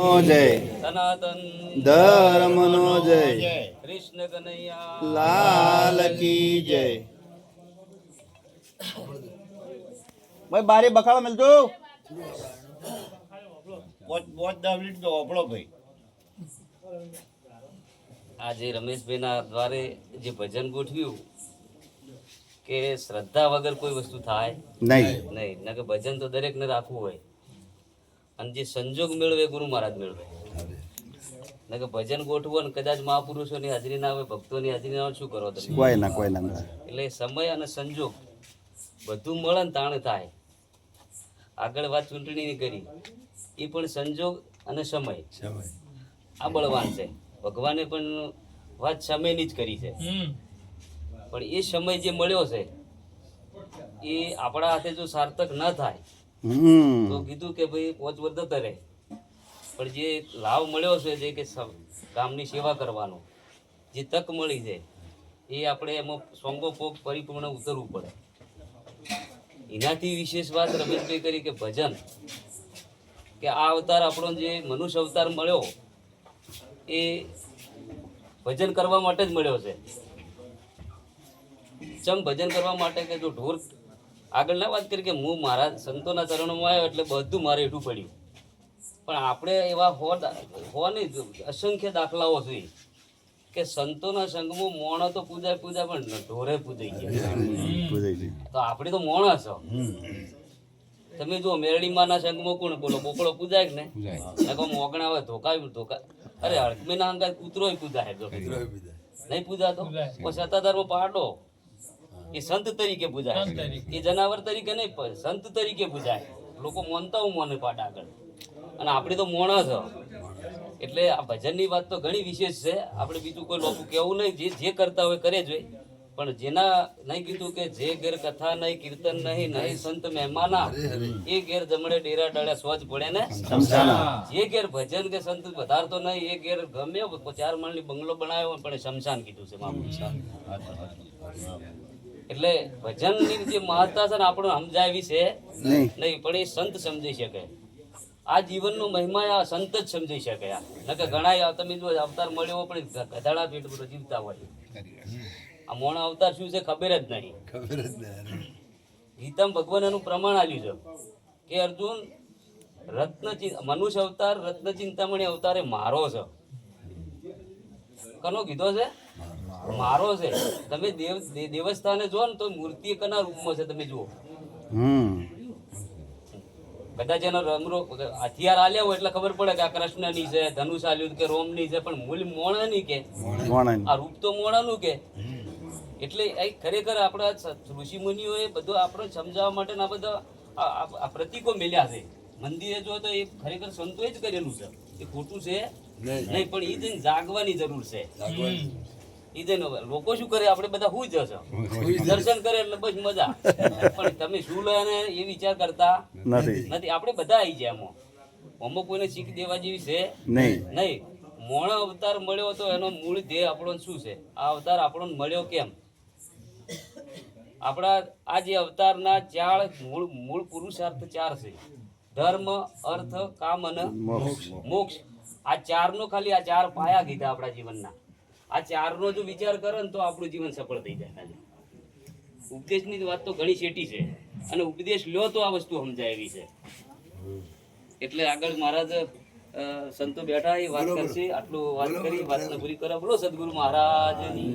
જય. સનાતન ધર્મનો જય. કૃષ્ણ કનૈયા. લાલ કી જય. ભાઈ બારે બખાડો દસ મિનિટ તો હોભળો ભાઈ. આજે રમેશભાઈના દ્વારે જે ભજન ગોઠવ્યું કે શ્રદ્ધા વગર કોઈ વસ્તુ થાય નહીં. નહીં. ના ભજન તો દરેકને રાખવું હોય. અને જે સંજોગ મેળવે ગુરુ મહારાજ મેળવે. ના કે ભજન ગોઠવો ને કદાચ મહાપુરુષોની હાજરી ના હોય ભક્તોની હાજરી ના હોય શું કરો તમે? કોઈ ના કોઈ ના એટલે સમય અને સંજોગ બધું મળે ને તાણ થાય. આગળ વાત ચૂંટણીની કરી. એ પણ સંજોગ અને સમય. આ બળવાન છે. ભગવાને પણ વાત સમયની જ કરી છે. પણ એ સમય જે મળ્યો છે એ આપણા હાથે જો સાર્થક ન થાય તો કીધું કે ભાઈ, પોચ વધત રહે પણ જે લાભ મળ્યો છે, જે કે ગામની સેવા કરવાનો, જે તક મળી છે, એ આપણે એમાં સોંગો પોગ પરિપૂર્ણ ઉતરવું પડે. એનાથી વિશેષ વાત રમેશભાઈ કરી કે ભજન, કે આ અવતાર આપણો જે મનુષ્ય અવતાર મળ્યો, એ ભજન કરવા માટે જ મળ્યો છે. ચમ ભજન કરવા માટે કે જો ઢોર આગળ ના વાત કરી કે હું મારા સંતોના ચરણોમાં આવ્યો એટલે બધું મારે એટલું પડ્યું. પણ આપણે એવા હો હો નહીં અસંખ્ય દાખલાઓ છે કે સંતોના સંઘમાં મોણો તો પૂજાય પૂજાય પણ ઢોરે પૂજાઈ ગયા. તો આપણે તો મોણા છો. તમે જો મેરડીમાના સંઘમાં કોણ બોલો બોકડો પૂજાય કે ને નકો મોગણા હોય ધોકા ધોકા. અરે હડકમીના અંગાત કૂતરોય પૂજાય જો. નહીં પૂજાતો? પછી સત્તાધારમાં પાડો. એ સંત તરીકે પૂજાય એ જનાવર તરીકે નહીં પણ સંત તરીકે પૂજાય. લોકો મોનતા હું મોને પાટ આગળ. અને આપણે તો મોણા છો એટલે આ ભજનની વાત તો ઘણી વિશેષ છે. આપણે બીજું કોઈ લોકો કેવું નહીં જે જે કરતા હોય કરે જોઈએ પણ જેના નહીં કીધું કે જે ઘેર કથા નહીં કીર્તન નહીં નહીં સંત મહેમાના એ ઘેર જમણે ડેરા ડળે સ્વચ્છ પડે ને જે ઘેર ભજન કે સંત વધારતો નહીં એ ઘેર ગમે ચાર માળની બંગલો બનાવ્યો હોય પણ શમશાન કીધું છે મહાપુરુષે એટલે ભજનની જે મહત્તા છે ને આપણે સમજાવી છે નહીં. નહીં પણ એ સંત સમજી શકે. આ જીવનનો મહિમા આ સંત જ સમજી શકે આ. કે ઘણા તમે જો અવતાર મળ્યો પણ ગધાડા પેટ પર જીવતા હોય. આ મોણા અવતાર શું છે ખબર જ નહીં. ગીતમ ભગવાન એનું પ્રમાણ આવ્યું છે કે અર્જુન રત્ન મનુષ્ય અવતાર રત્ન ચિંતામણી અવતારે મારો છે. કનો કીધો છે? મારો. છે. તમે દેવ દેવસ્થાને જો ને તો મૂર્તિ કના રૂપમાં છે તમે જુઓ. હમ. કદાચ એનો રમરો હથિયાર આલ્યા હોય એટલે ખબર પડે કે આ કૃષ્ણની છે ધનુષ આલ્યું કે રોમની છે પણ મૂળ મોણાની કે? આ રૂપ તો મોણાનું કે? એટલે એ ખરેખર આપણા ઋષિ મુનિઓએ બધું આપણે સમજાવવા માટે આ બધા આ- આ આ મેલ્યા છે. મંદિરે જો તો એ ખરેખર સંતોએ જ કરેલું છે. એ ખોટું છે નહીં. પણ એ જઈને જાગવાની જરૂર છે. ઈ લોકો શું કરે? આપણે બધા હું જશે. દર્શન કરે એટલે બસ મજા. પણ તમે શું લે અને એ વિચાર કરતા નથી. નથી. આપણે બધા આવી જાય એમાં. અમુક કોઈને શીખ દેવા જેવી છે? નહીં. નહીં. મોણો અવતાર મળ્યો તો એનો મૂળ ધ્યેય આપણો શું છે? આ અવતાર આપણો મળ્યો કેમ? આપણા આ જે અવતારના ચાર મૂળ મૂળ પુરુષાર્થ ચાર છે. ધર્મ અર્થ કામ અને મોક્ષ. મોક્ષ. આ ચારનો ખાલી આ ચાર પાયા કીધા આપણા જીવનના. આ ચારનો જો વિચાર કરે ને તો આપણું જીવન સફળ થઈ જાય ખાલી. ઉપદેશની વાત તો ઘણી શેટી છે. અને ઉપદેશ લ્યો તો આ વસ્તુ સમજાય એવી છે. એટલે આગળ મહારાજ સંતો બેઠા એ વાત કરશે. આટલું વાત કરી વાત પૂરી કરે બોલો સદગુરુ મહારાજની.